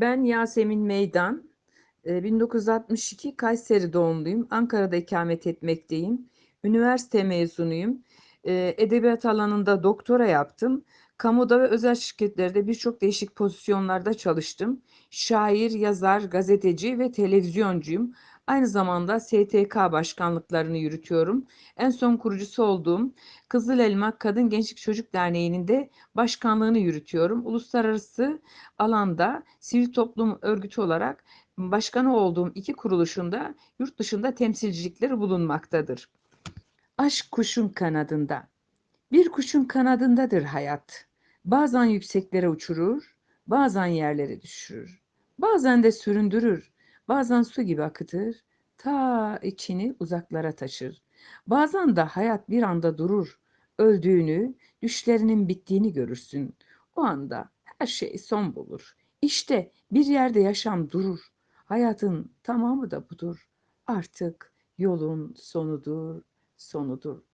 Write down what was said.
Ben Yasemin Meydan. Eee, 1962 Kayseri doğumluyum. Ankara'da ikamet etmekteyim. Üniversite mezunuyum. Eee, edebiyat alanında doktora yaptım. Kamuda ve özel şirketlerde birçok değişik pozisyonlarda çalıştım. Şair, yazar, gazeteci ve televizyoncuyum. Aynı zamanda STK başkanlıklarını yürütüyorum. En son kurucusu olduğum Kızıl Elma Kadın Gençlik Çocuk Derneği'nin de başkanlığını yürütüyorum. Uluslararası alanda sivil toplum örgütü olarak başkanı olduğum iki kuruluşunda yurt dışında temsilcilikleri bulunmaktadır. Aşk kuşun kanadında. Bir kuşun kanadındadır hayat. Bazen yükseklere uçurur, bazen yerlere düşürür. Bazen de süründürür, bazen su gibi akıtır, ta içini uzaklara taşır. Bazen de hayat bir anda durur, öldüğünü, düşlerinin bittiğini görürsün. O anda her şey son bulur. İşte bir yerde yaşam durur. Hayatın tamamı da budur. Artık yolun sonudur, sonudur.